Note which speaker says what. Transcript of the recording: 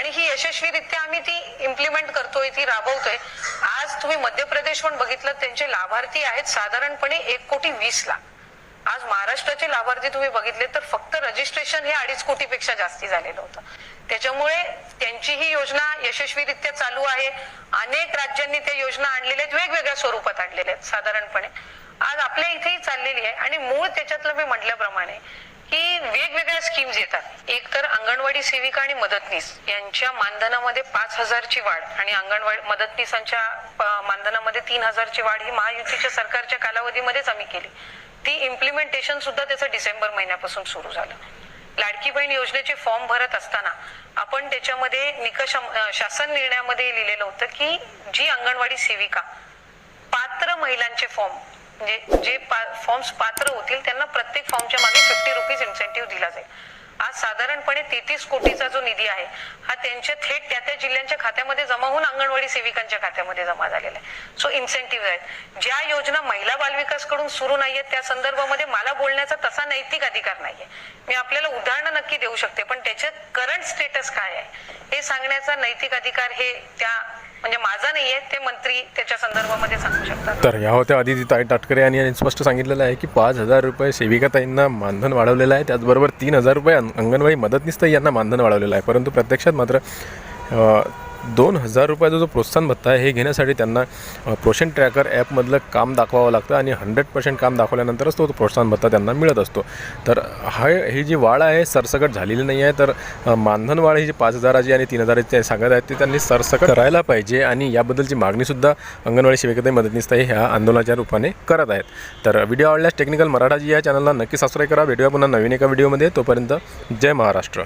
Speaker 1: आणि ही यशस्वीरित्या आम्ही ती इम्प्लिमेंट करतोय ती राबवतोय. आज तुम्ही मध्य प्रदेश पण बघितलं त्यांचे लाभार्थी आहेत साधारणपणे एक कोटी वीस लाख. आज महाराष्ट्राचे लाभार्थी तुम्ही बघितले तर फक्त रजिस्ट्रेशन हे अडीच कोटीपेक्षा जास्ती झालेलं होतं. त्याच्यामुळे त्यांची ही योजना यशस्वीरित्या चालू आहे. अनेक राज्यांनी त्या योजना आणलेल्या आहेत वेगवेगळ्या स्वरूपात आणलेल्या आहेत साधारणपणे. आज आपल्या इथेही चाललेली आहे. आणि मूळ त्याच्यातलं मी म्हटल्याप्रमाणे की वेगवेगळ्या स्कीम्स येतात. अंगणवाडी सेविका आणि मदतनीस यांच्या मानधनामध्ये पाच हजारची वाढ आणि अंगणवाडी मदतनीसांच्या मानधनामध्ये तीन हजारची वाढ ही महायुतीच्या सरकारच्या कालावधीमध्येच आम्ही केली. ती इम्प्लिमेंटेशन सुद्धा त्याचं डिसेंबर महिन्यापासून सुरू झालं. लाडकी बहीण योजनेचे फॉर्म भरत असताना आपण त्याच्यामध्ये निकष शासन निर्णयामध्ये लिहिलेलं होतं की जी अंगणवाडी सेविका पात्र महिलांचे फॉर्म म्हणजे जे फॉर्म्स पात्र होतील त्यांना प्रत्येक फॉर्मच्या मागे फिफ्टी रुपीज तेहतीस कोटीचा जो निधी आहे हा त्यांच्या थेट त्या त्या जिल्ह्यांच्या खात्यामध्ये जमा होऊन अंगणवाडी सेविकांच्या खात्यामध्ये जमा झालेला आहे. सो इन्सेंटिव्ह आहेत. ज्या योजना महिला कडून सुरू नाहीयेत त्या संदर्भामध्ये मला बोलण्याचा तसा नैतिक अधिकार नाहीये. मी आपल्याला उदाहरणं नक्की देऊ शकते पण त्याचे करंट स्टेटस काय आहे हे सांगण्याचा नैतिक अधिकार हे त्या म्हणजे माझा नाहीये ते मंत्री त्याच्या संदर्भामध्ये सांगू शकतात.
Speaker 2: तर ह्या होत्या आदिती ताई टाटकरे यांनी यांनी स्पष्ट सांगितलेलं आहे की पाच हजार रुपये सेविकाताईंना मानधन वाढवलेलं आहे. त्याचबरोबर तीन हजार रुपये अंगणवाडी मदतनीस यांना मानधन वाढवलेलं आहे. परंतु प्रत्यक्षात मात्र दोन हजार रुपयाचा जो प्रोत्साहन भत्ता आहे हे घेण्यासाठी त्यांना प्रोशन पोषण ट्रॅकर ॲपमधलं काम दाखवावं लागतं आणि हंड्रेड पर्सेंट काम दाखवल्यानंतरच तो प्रोत्साहन भत्ता त्यांना मिळत असतो. तर हा ही जी वाढ आहे सरसकट झालेली नाही आहे तर मानधन वाढ ही जी पाच हजाराची आणि तीन हजाराची ते सांगत आहेत ती त्यांनी सरसकट करायला पाहिजे आणि याबद्दलची मागणीसुद्धा अंगणवाडी सेविकाताई मदतनीसताई ह्या आंदोलनाच्या रूपाने करत आहेत. तर व्हिडिओ आवडल्यास टेक्निकल मराठा जी या चॅनलला नक्की सबस्क्राईब करा. भेटूया पुन्हा नवीन एका व्हिडिओमध्ये. तोपर्यंत जय महाराष्ट्र.